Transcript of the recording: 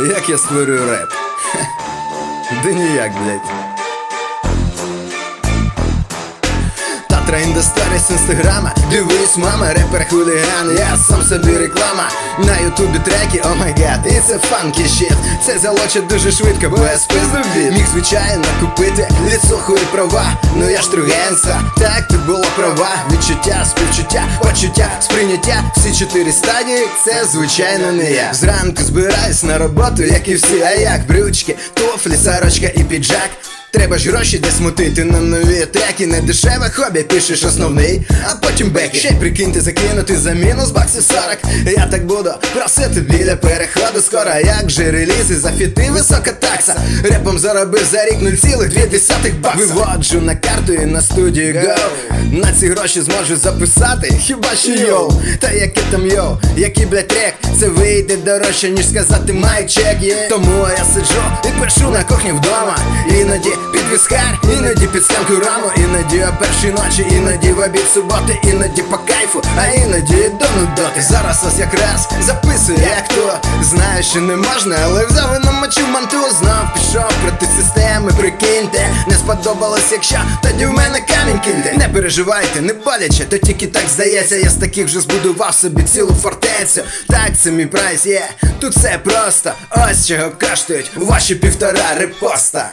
Як я створюю реп? Ха. Да ніяк, блядь. Індустрія з інстаграма. Дивись, мама, репер хуліган Я сам собі реклама. На ютубі треки, о май гад І це фанкі щит Це залочить дуже швидко, без пиздобі Міг звичайно купити ліцуху і права Ну я ж тругенса, так ти було права Відчуття, співчуття, почуття, сприйняття. Всі чотири стадії, це звичайно не я. Зранку збираюсь на роботу, як і всі, а як брючки, туфлі, сорочка і піджак Треба ж гроші десь мутити на нові треки Не дешеве хобі, пишеш основний, а потім беки. Ще й прикиньте закинути за мінус баксів 40 Я так буду просити біля переходу скоро Як же релізи за фіти висока такса. Репом заробив за рік 0,2 бакса. Виводжу на карту і на студію Go. На ці гроші зможу записати, хіба що йоу? Та яке там йоу, який блядь, трек? Це вийде дорожче, ніж сказати май чек є Тому я сиджу і пишу на кухні вдома. Іноді віскар, іноді під склянку раму Іноді о першій ночі, іноді в обід суботи Іноді по кайфу, а іноді до нудоти Зараз ось якраз записую як то. Знаю, що не можна, але взяв і намочив манту Знов пішов проти системи, прикиньте Не сподобалось, якщо тоді в мене камінь киньте. Не переживайте, не боляче, то тільки так здається. Я з таких вже збудував собі цілу фортецю. Так, це мій прайс є, тут все просто. Ось чого коштують ваші півтора репоста